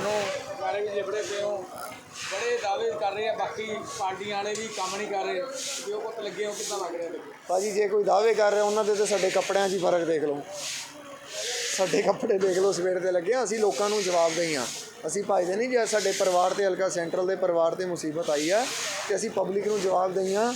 ਤੁਹਾਨੂੰ ਸਾਰੇ ਵੀ ਜਿਬੜੇ ਪਏ ਹੋ। ਬੜੇ ਦਾਅਵੇ ਕਰ ਰਹੇ ਆ ਬਾਕੀ ਪਾਰਟੀਆਂ ਵਾਲੇ ਵੀ ਕੰਮ ਨਹੀਂ ਕਰ ਰਹੇ। ਵੀ ਉਹ ਪੁੱਤ ਲੱਗੇ ਹੋ ਕਿੱਦਾਂ ਲੱਗ ਰਿਹਾ ਲੱਗੇ ਭਾਜੀ ਜੇ ਕੋਈ ਦਾਅਵੇ ਕਰ ਰਿਹਾ ਉਹਨਾਂ ਦੇ ਤੇ ਸਾਡੇ ਕੱਪੜਿਆਂ 'ਚ ਹੀ ਫ਼ਰਕ ਦੇਖ ਲਓ। ਸਾਡੇ ਕੱਪੜੇ ਦੇਖ ਲਓ ਸਵੇਰ ਦੇ ਲੱਗੇ ਆ, ਅਸੀਂ ਲੋਕਾਂ ਨੂੰ ਜਵਾਬ ਦੇਈ ਆ। ਅਸੀਂ ਭਾਈਦੇ ਨਹੀਂ ਜੇ ਸਾਡੇ ਪਰਿਵਾਰ ਤੇ ਹਲਕਾ ਸੈਂਟਰਲ ਦੇ ਪਰਿਵਾਰ ਤੇ ਮੁਸੀਬਤ ਆਈ ਆ ਤੇ ਅਸੀਂ ਪਬਲਿਕ ਨੂੰ ਜਵਾਬ ਦੇਈ ਆ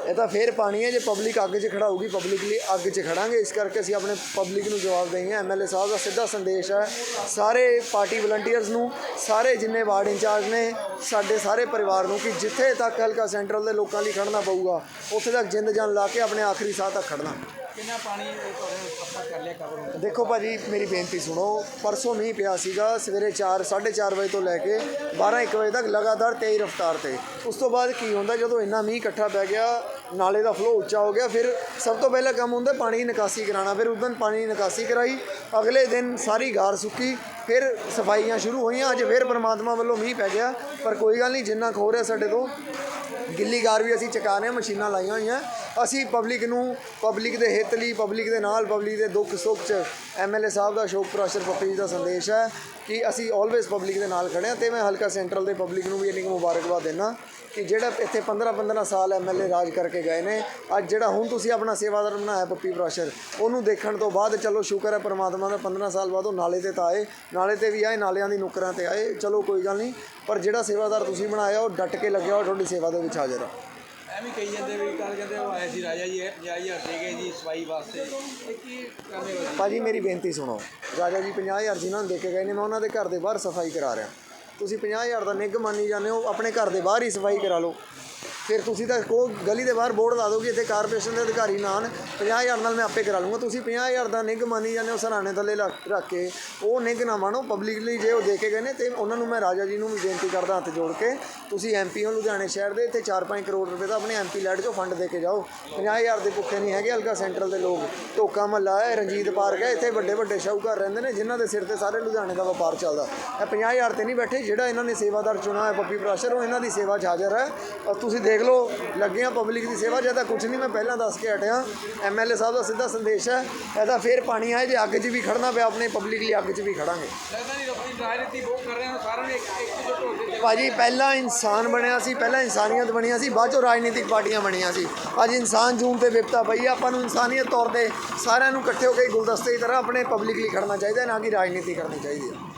ਇਹ ਤਾਂ ਫੇਰ ਪਾਣੀ ਹੈ, ਜੇ ਪਬਲਿਕ ਅੱਗ 'ਚ ਖੜਾ ਪਬਲਿਕ ਲਈ ਅੱਗ 'ਚ ਖੜਾਂਗੇ। ਇਸ ਕਰਕੇ ਅਸੀਂ ਆਪਣੇ ਪਬਲਿਕ ਨੂੰ ਜਵਾਬ ਦੇਈ ਆ ਐਮਐਲਏ ਸਾਹਿਬ ਦਾ ਸਿੱਧਾ ਸੰਦੇਸ਼ ਹੈ, ਸਾਰੇ ਪਾਰਟੀ ਵਲੰਟੀਅਰਸ ਨੂੰ, ਸਾਰੇ ਜਿੰਨੇ ਵਾਰਡ ਇੰਚਾਰਜ ਨੇ, ਸਾਡੇ ਸਾਰੇ ਪਰਿਵਾਰ ਨੂੰ ਕਿ ਜਿੱਥੇ ਤੱਕ ਹਲਕਾ ਸੈਂਟਰਲ ਦੇ ਲੋਕਾਂ ਲਈ ਖੜਨਾ ਪਊਗਾ, ਉੱਥੇ ਤੱਕ ਜਿੰਦ ਜਾਨ ਲਾ ਕੇ ਆਪਣੇ ਆਖਰੀ ਸਾਹ ਤੱਕ ਖੜਨਾ। ਕਿੰਨਾ ਪਾਣੀ ਇਹ ਤੁਹਾਡੇ ਆਪਾਂ ਕਰ ਲਿਆ ਕਵਰ ਦੇਖੋ ਭਾਜੀ, ਮੇਰੀ ਬੇਨਤੀ ਸੁਣੋ। ਪਰਸੋਂ ਮੀਂਹ ਪਿਆ ਸੀਗਾ, ਸਵੇਰੇ 4 4:30 ਵਜੇ ਤੋਂ ਲੈ ਕੇ 12 1 ਵਜੇ ਤੱਕ ਲਗਾਤਾਰ ਤੇਜ਼ ਰਫ਼ਤਾਰ ਤੇ। ਉਸ ਤੋਂ ਬਾਅਦ ਕੀ ਹੁੰਦਾ, ਜਦੋਂ ਇੰਨਾ ਮੀਂਹ ਇਕੱਠਾ ਪੈ ਗਿਆ, ਨਾਲੇ ਦਾ ਫਲੋ ਉੱਚਾ ਹੋ ਗਿਆ, ਫਿਰ ਸਭ ਤੋਂ ਪਹਿਲਾ ਕੰਮ ਹੁੰਦਾ ਪਾਣੀ ਦੀ ਨਿਕਾਸੀ ਕਰਾਉਣਾ। ਫਿਰ ਉਦੋਂ ਪਾਣੀ ਦੀ ਨਿਕਾਸੀ ਕਰਾਈ, ਅਗਲੇ ਦਿਨ ਸਾਰੀ ਗਾਰ ਸੁੱਕੀ, ਫਿਰ ਸਫਾਈਆਂ ਸ਼ੁਰੂ ਹੋਈਆਂ, ਅੱਜ ਫਿਰ ਪਰਮਾਤਮਾ ਵੱਲੋਂ ਮੀਂਹ ਪੈ ਗਿਆ, ਪਰ ਕੋਈ ਗੱਲ ਨਹੀਂ, ਜਿੰਨਾ ਖੋ ਰਿਹਾ ਸਾਡੇ ਤੋਂ ਗਿੱਲੀ ਗਾਰ ਵੀ ਅਸੀਂ ਚਕਾ ਰਹੇ ਹਾਂ, ਮਸ਼ੀਨਾਂ ਲਾਈਆਂ ਹੋਈਆਂ। ਅਸੀਂ ਪਬਲਿਕ ਨੂੰ ਪਬਲਿਕ ਦੇ ਹਿੱਤ ਲਈ ਪਬਲਿਕ ਦੇ ਨਾਲ ਪਬਲਿਕ ਦੇ ਦੁੱਖ ਸੁੱਖ 'ਚ ਐਮਐਲਏ ਸਾਹਿਬ ਦਾ ਸ਼ੋਕ ਪ੍ਰਾਸ਼ਰ ਪੱਪੀ ਜੀ ਦਾ ਸੰਦੇਸ਼ ਹੈ ਕਿ ਅਸੀਂ ਆਲਵੇਸ ਪਬਲਿਕ ਦੇ ਨਾਲ ਖੜੇ ਹਾਂ ਤੇ ਮੈਂ ਹਲਕਾ ਸੈਂਟਰਲ ਦੇ ਪਬਲਿਕ ਨੂੰ ਵੀ ਇੰਨੀ ਕੁ ਮੁਬਾਰਕਬਾਦ ਦਿੰਦਾ ਕਿ ਜਿਹੜਾ ਇੱਥੇ 15 15 ਸਾਲ ਐਮਐਲਏ ਰਾਜ ਕਰਕੇ ਗਏ ਨੇ। ਅੱਜ ਜਿਹੜਾ ਹੁਣ ਤੁਸੀਂ ਆਪਣਾ ਸੇਵਾਦਾਰ ਬਣਾਇਆ ਪੱਪੀ ਪ੍ਰਾਸ਼ਰ ਉਹਨੂੰ ਦੇਖਣ ਤੋਂ ਬਾਅਦ ਚਲੋ ਸ਼ੁਕਰ ਹੈ ਪਰਮਾਤਮਾ ਦਾ 15 ਸਾਲ ਬਾਅਦ ਉਹ ਨਾਲੇ ਤੇ ਤਾਂ ਆਏ, ਨਾਲੇ ਤੇ ਵੀ ਆਏ, ਨਾਲਿਆਂ ਦੀ ਨੁਕਰਾਂ ਤੇ ਆਏ। ਚਲੋ ਕੋਈ ਗੱਲ ਨਹੀਂ ਪਰ ਜਿਹੜਾ ਸੇਵਾਦਾਰ ਤੁਸੀਂ ਬਣਾਇਆ ਉਹ ਡਟ ਕੇ ਲੱਗਿਆ ਉਹ ਤੁਹਾਡੀ ਸੇਵਾ ਦੇ ਵਿੱਚ ਹਾਜ਼ਰ ਆ। ਐਵੇਂ ਕਹੀ ਜਾਂਦੇ ਵੀ ਕੱਲ ਕਹਿੰਦੇ ਉਹ ਸੀ ਰਾਜਾ ਜੀ ਇਹ 50000 ਦੇ ਗਏ ਜੀ ਸਫ਼ਾਈ ਵਾਸਤੇ। ਇਹ ਕੀ ਜੀ ਭਾਜੀ ਮੇਰੀ ਬੇਨਤੀ ਸੁਣੋ। ਰਾਜਾ ਜੀ 50000 ਜਿਨ੍ਹਾਂ ਨੂੰ ਦੇ ਕੇ ਗਏ ਨੇ ਮੈਂ ਉਹਨਾਂ ਦੇ ਘਰ ਦੇ ਬਾਹਰ ਸਫ਼ਾਈ ਕਰਾ ਰਿਹਾ। ਤੁਸੀਂ 50000 ਦਾ ਨਿੱਘ ਮੰਨੀ ਜਾਂਦੇ ਹੋ ਆਪਣੇ ਘਰ ਦੇ ਬਾਹਰ ਹੀ ਸਫ਼ਾਈ ਕਰਾ ਲਓ। ਫਿਰ ਤੁਸੀਂ ਤਾਂ ਕੋ ਗਲੀ ਦੇ ਬਾਹਰ ਬੋਰਡ ਲਾ ਦਿਓ ਕਿ ਇੱਥੇ ਕਾਰਪੋਰੇਸ਼ਨ ਦੇ ਅਧਿਕਾਰੀ ਨਾ ਆਉਣ। 50000 ਨਾਲ ਮੈਂ ਆਪੇ ਕਰਾ ਲੂੰਗਾ। ਤੁਸੀਂ 50000 ਦਾ ਨਿੱਘ ਮਾਨੀ ਜਾਂਦੇ ਹੋ, ਸਰਾਣੇ ਥੱਲੇ ਰੱਖ ਰੱਖ ਕੇ। ਉਹ ਨਿੱਘ ਨਾ ਮਾਣੋ ਪਬਲਿਕਲੀ ਜੇ ਉਹ ਦੇ ਕੇ ਗਏ ਨੇ ਤੇ ਉਹਨਾਂ ਨੂੰ ਮੈਂ ਰਾਜਾ ਜੀ ਨੂੰ ਵੀ ਬੇਨਤੀ ਕਰਦਾ ਹੱਥ ਜੋੜ ਕੇ, ਤੁਸੀਂ ਐਮਪੀ ਹੋ ਲੁਧਿਆਣੇ ਸ਼ਹਿਰ ਦੇ, ਇੱਥੇ 4-5 ਕਰੋੜ ਰੁਪਏ ਦਾ ਆਪਣੇ ਐਮਪੀ ਲੈਟ ਚੋਂ ਫੰਡ ਦੇ ਕੇ ਜਾਓ। 50000 ਦੇ ਭੁੱਖੇ ਨਹੀਂ ਹੈਗੇ, ਹਲਕਾ ਸੈਂਟਰਲ ਦੇ ਲੋਕ। ਧੋਕਾ ਮਹੱਲਾ ਹੈ, ਰਣਜੀਤ ਪਾਰਕ ਹੈ, ਇੱਥੇ ਵੱਡੇ ਵੱਡੇ ਸ਼ਾਹੂਕਾਰ ਰਹਿੰਦੇ ਨੇ, ਜਿਨ੍ਹਾਂ ਦੇ ਸਿਰ ਤੇ ਸਾਰੇ ਲੁਧਿਆਣੇ ਦਾ ਵਪਾਰ ਚੱਲਦਾ। ਇਹ 50000 ਤੇ ਨਹੀਂ ਬੈਠੇ, ਜਿਹੜਾ ਇਹਨਾਂ ਨੇ ਸੇਵਾਦਾਰ ਚੁਣਾ ਹੈ ਪੱਪੀ ਪ੍ਰਾਸ਼ਰ ਉਹ ਇਹਨਾਂ ਦੀ ਸੇਵਾ 'ਚ ਹਾਜ਼ਰ ਹੈ। ਔਰ ਤੁਸੀਂ ਦੇਖ ਲਓ ਲੱਗੇ ਆ ਪਬਲਿਕ ਦੀ ਸੇਵਾ ਜ਼ਿਆਦਾ ਕੁਝ ਨਹੀਂ ਮੈਂ ਪਹਿਲਾਂ ਦੱਸ ਕੇ ਹਟਿਆ। ਐਮਐਲਏ ਸਾਹਿਬ ਦਾ ਸਿੱਧਾ ਸੰਦੇਸ਼ ਹੈ ਇਹਦਾ ਫੇਰ ਪਾਣੀ ਆਏ ਜੇ ਅੱਗ 'ਚ ਵੀ ਖੜਨਾ ਪਿਆ ਆਪਣੇ ਪਬਲਿਕ ਲਈ ਅੱਗ 'ਚ ਵੀ ਖੜਾਂਗੇ। ਲੱਗਦਾ ਨਹੀਂ ਲੋਕੀ ਰਾਜਨੀਤੀ ਬਹੁਤ ਕਰ ਰਹੇ ਹਨ ਸਾਰਿਆਂ ਨੇ ਇੱਕ ਇੱਕਜੁੱਟ ਹੋ ਕੇ ਭਾਜੀ ਪਹਿਲਾਂ ਇਨਸਾਨ ਬਣਿਆ ਸੀ ਪਹਿਲਾਂ ਇਨਸਾਨੀਅਤ ਬਣੀਆਂ ਸੀ ਬਾਅਦ ਚੋਂ ਰਾਜਨੀਤਿਕ ਪਾਰਟੀਆਂ ਬਣੀਆਂ ਸੀ। ਅੱਜ ਇਨਸਾਨ ਜੂਨ ਤੇ ਵਿਪਤਾ ਪਈ ਆਪਾਂ ਨੂੰ ਇਨਸਾਨੀਅਤ ਤੌਰ ਤੇ ਸਾਰਿਆਂ ਨੂੰ ਇਕੱਠੇ ਹੋ ਕੇ ਗੁਲਦਸਤੇ ਦੀ ਤਰ੍ਹਾਂ ਆਪਣੇ ਪਬਲਿਕ ਲਈ ਖੜਨਾ ਚਾਹੀਦਾ ਨਾ ਕਿ ਰਾਜਨੀਤੀ ਕਰਨੀ ਚਾਹੀਦੀ ਹੈ